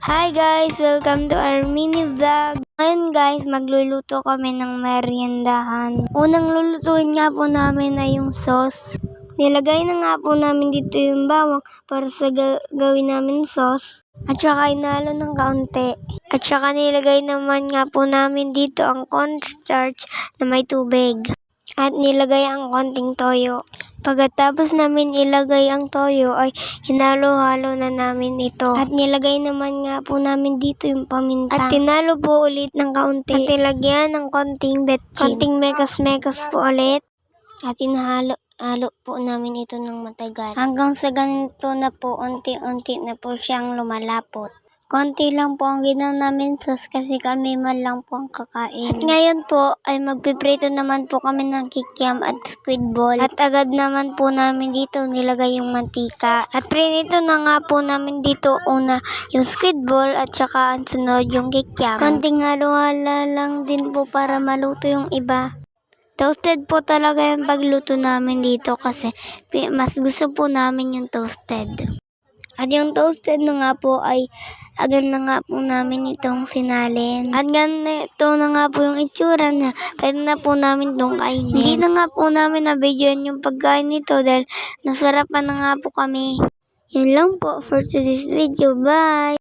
Hi guys! Welcome to our mini vlog. Ngayon guys, magluluto kami ng meriendahan. Unang lulutuin nga po namin ay yung sauce. Nilagay na nga po namin dito yung bawang para sa ga- gawin namin sauce. At saka inalo ng kaunti. At saka nilagay naman nga po namin dito ang cornstarch na may tubig. At nilagay ang konting toyo. Pagkatapos namin ilagay ang toyo ay hinalo-halo na namin ito. At nilagay naman nga po namin dito yung paminta. At tinalo po ulit ng kaunti. At nilagyan ng konting betchin. Konting mekas-mekas po ulit. At inahalo halo po namin ito ng matagal. Hanggang sa ganito na po, unti-unti na po siyang lumalapot. Konti lang po ang ginawa namin sauce kasi kami man lang po ang kakain. At ngayon po ay magpiprito naman po kami ng kikiam at squid ball. At agad naman po namin dito nilagay yung mantika. At prinito na nga po namin dito una yung squid ball at saka ang sunod yung kikiam. Konting halo-hala lang din po para maluto yung iba. Toasted po talaga yung pagluto namin dito kasi mas gusto po namin yung toasted. At yung toasted na nga po ay agad na nga po namin itong sinalin. At ganito na nga po yung itsura niya. Pwede na po namin itong kainin. Hindi na nga po namin na-videoan yung pagkain nito dahil nasarapan na nga po kami. Yun lang po for today's video. Bye!